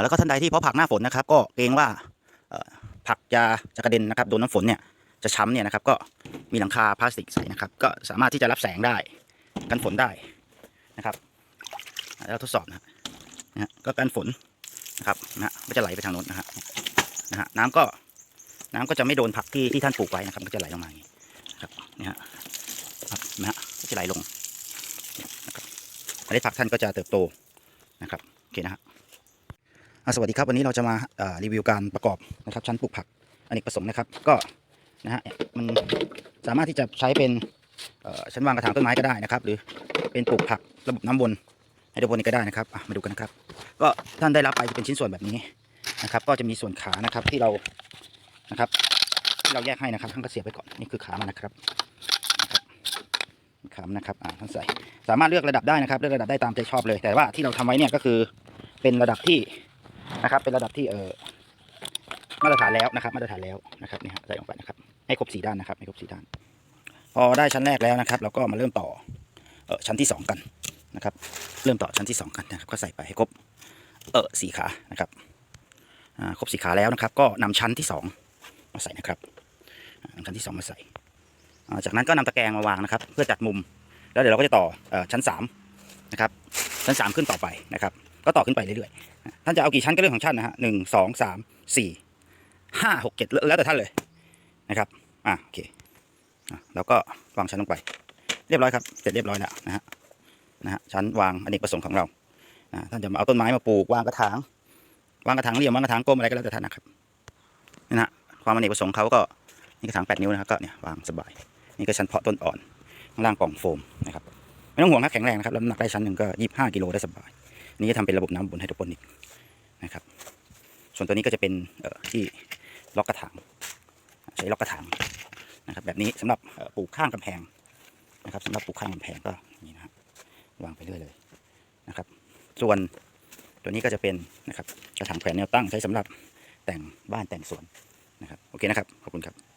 แล้วก็ท่านใดที่เพาะผักหน้าฝนนะครับ ก็เกรงว่าผักจะจะกระเด็นนะครับโดนน้ำฝนเนี่ยจะช้ำเนี่ยนะครับ ก็มีหลังคาพลาสติกใส่นะครับ ก็สามารถที่จะรับแสงได้กันฝนได้นะครับอ่าแล้วทดสอบนะฮะนะก็กันฝนนะครับนะฮะก็จะไหลไปทางโน้นนะฮะนะฮะน้ำก็น้ำก็จะไม่โดนผักที่ที่ท่านปลูกไว้นะครับก็จะไหลลงมาอย่างนี้นะครับนี่ฮะครับนะฮะก็จะไหลลงนะครับเมล็ดผักท่านก็จะเติบโตนะครับโอเคนะฮะ สวัสดีครับวันนี้เราจะมารีวิวการประกอบนะครับชั้นปลูกผักอเนกประสงค์นะครับ ก็นะฮะมันสามารถที่จะใช้เป็นชั้นวางกระถางต้นไม้ก็ได้นะครับ หรือเป็นปลูกผักระบบน้ำวนไฮโดรโปนิกก็ได้นะครับมาดูกันนะครับ ก็ท่านได้รับไปจะเป็นชิ้นส่วนแบบนี้นะครับ ก็จะมีส่วนขานะครับที่เรานะครับที่เราแยกให้นะครับท่านก็เสียบไปก่อนนี่คือขามันนะครับขามันนะครับอ่าท่านใส่สามารถเลือกระดับได้นะครับเลือกระดับได้ตามใจชอบเลย แต่ว่าที่เราทำไว้เนี่ยก็คือเป็นระดับที่ นะครับ เป็นระดับที่เออมาตรฐานแล้วนะครับ มาตรฐานแล้วนะครับนี่ฮะใส่ลงไปนะครับ ให้ครบสีด้านนะครับให้ครบสีด้าน พอได้ชั้นแรกแล้วนะครับ เราก็มาเริ่มต่อเออชั้นที่สองกันนะครับ เริ่มต่อชั้นที่สองกันนะครับ ก็ใส่ไปให้ครบเออสีขานะครับอ่าครบสีขาแล้วนะครับ ก็นำชั้นที่สองมาใส่นะครับนำชั้นที่สองมาใส่จากนั้นก็นำตะแกรงมาวางนะครับ เพื่อจัดมุม แล้วเดี๋ยวเราก็จะต่อออชั้นสามนะครับ ชั้นสามขึ้นต่อไปนะครับ ก็ต่อขึ้นไปเรื่อยๆท่านจะเอากี่ชั้นก็เรื่องของท่านนะฮะหนึ่งสองสามสี่ห้าหกเจ็ดแล้วแต่ท่านเลยนะครับอ่าโอเคอแล้วก็วางชั้นลงไป เรียบร้อยครับเสร็จเรียบร้อยแล้วนะฮะนะฮะชั้นวางอเนกประสงค์ของเราท่านจะมาเอาต้นไม้มาปลูกวางกระถางวางกระถางเหลี่ยมวางกระถางกลมอะไรก็แล้วแต่ท่านนะครับนี่นะฮะความอเนกประสงค์เขาก็นี่กระถางแปดนิ้วนะครับก็เนี่ยวางสบาย นี่ก็ชั้นเพาะต้นอ่อนข้างล่างกล่องโฟมนะครับไม่ต้องห่วงครับแข็งแรงนะครับแล้วน้ำหนักได้ชั้นหนึ่งก็ยี่สิบห้ากิโลได้สบาย นี่จะทำเป็นระบบน้ำบนไฮโดรโปนิกนะครับ ส่วนตัวนี้ก็จะเป็นที่ล็อกกระถางใช้ล็อกกระถางนะครับแบบนี้สำหรับปลูกข้างกำแพงนะครับสำหรับปลูกข้างกำแพงก็นี่นะครับวางไปเรื่อยเลยนะครับ ส่วนตัวนี้ก็จะเป็นนะครับกระถางแขวนแนวตั้งใช้สำหรับแต่งบ้านแต่งสวนนะครับโอเคนะครับขอบคุณครับ